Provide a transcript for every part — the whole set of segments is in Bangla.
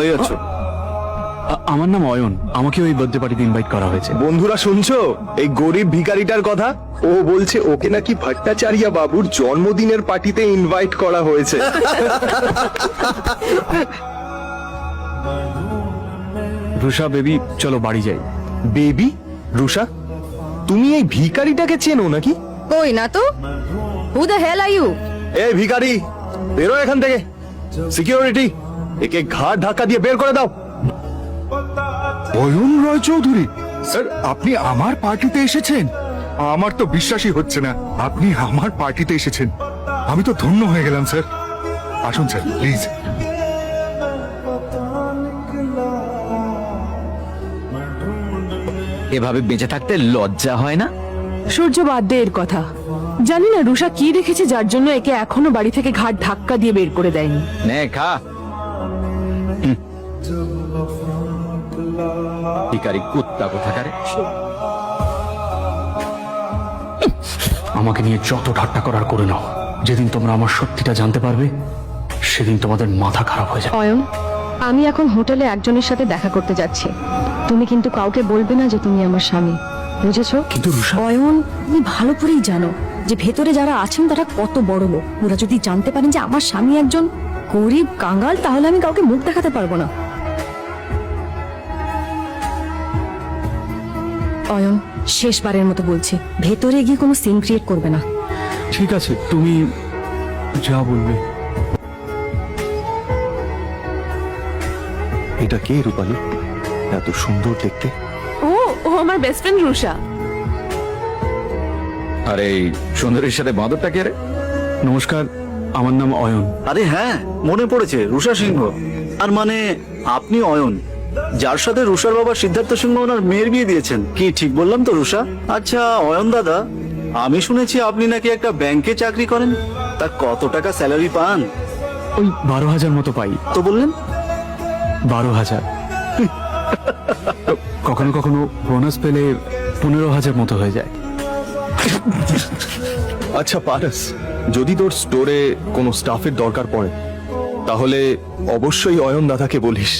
কোথায় যাচ্ছ আমার নাম অয়ন। আমাকে ওই বার্থডে পার্টিতে ইনভাইট করা হয়েছে। বন্ধুরা শুনছো? এই গরিব ভিখারিটার কথা? ও বলছে ওকে নাকি ভট্টাচার্য বাবুর জন্মদিনের পার্টিতে ইনভাইট করা হয়েছে। রুষা বেবি চলো বাড়ি যাই। বেবি? রুষা? তুমি এই ভিখারিটাকে চেনো নাকি? কই না তো। Who the hell are you এই ভিখারি বেরো এখান থেকে। সিকিউরিটি একে ঘাট ধাক্কা দিয়ে বের করে দাও। অয়ন রয় চৌধুরী স্যার আপনি আমার পার্টিতে এসেছেন? আমার তো বিশ্বাসই হচ্ছে না আপনি আমার পার্টিতে এসেছেন। আমি তো ধন্য হয়ে গেলাম স্যার। আসুন স্যার প্লিজ। এভাবে বেঁচে থাকতে লজ্জা হয় না? সূর্য বাদ দে এর কথা। জানি না রুষা কি দেখেছে যার জন্য একে এখনও বাড়ি থেকে ঘাট ধাক্কা দিয়ে বের করে দেয়নি। নে খা। ভিখারি কুত্তা কোথাকারে? আমাকে নিয়ে যত ঠাট্টা করার করে নাও। যেদিন তোমরা আমার সত্যিটা জানতে পারবে সেদিন তোমাদের মাথা খারাপ হয়ে যাবে। অয়ন আমি এখন হোটেলে একজনের সাথে দেখা করতে যাচ্ছি। তুমি কিন্তু কাউকে বলবে না যে তুমি আমার স্বামী। বুঝেছ? কিন্তু অয়ন তুমি ভালো করেই জানো যে ভেতরে যারা আছেন তারা কত বড় লোক। ওরা যদি জানতে পারেন যে আমার স্বামী একজন গরিব কাঙ্গাল তাহলে আমি কাউকে মুখ দেখাতে পারব না। অয়ন শেষবারের মতো বলছি ভেতরে গিয়ে কোনো সিন ক্রিয়েট করবে না। ঠিক আছে তুমি যা বলবে। এটা কে রূপালী? এত সুন্দর দেখতে। ও ও আমার বেস্ট ফ্রেন্ড রুষা আরে সুন্দরীর সাথে বাঁদরটা কে রে? নমস্কার আমার নাম অয়ন। আরে হ্যাঁ মনে পড়েছে রুষা সিংহ। আর মানে আপনি অয়ন। যার সাথে রুষার বাবা সিদ্ধার্থ সিংহ ওনার মেয়ের বিয়ে দিয়েছেন। কি ঠিক বললাম তো রুষা আচ্ছা অয়ন দাদা আমি শুনেছি আপনি নাকি একটা ব্যাংকে চাকরি করেন। তা কত টাকা স্যালারি পান? ওই বারো হাজার মতো পাই। তো বললেন? বারো হাজার। কখনো কখনো বোনাস পেলে পনেরো হাজার মতো হয়ে যায়। আচ্ছা পারাস যদি তোর স্টোরে কোনো স্টাফের দরকার পড়ে তাহলে অবশ্যই অয়ন দাদাকে বলিস।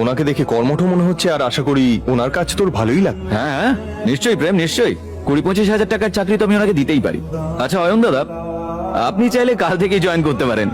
ওনাকে দেখে কর্মঠ মনে হচ্ছে আর আশা করি ওনার কাজ তোর ভালোই লাগবে। হ্যাঁ হ্যাঁ নিশ্চয়ই প্রেম, নিশ্চয়ই। কুড়ি পঁচিশ হাজার টাকার চাকরি তো আমি ওনাকে দিতেই পারি। আচ্ছা অয়ন দাদা, আপনি চাইলে কাল থেকেই জয়েন করতে পারেন।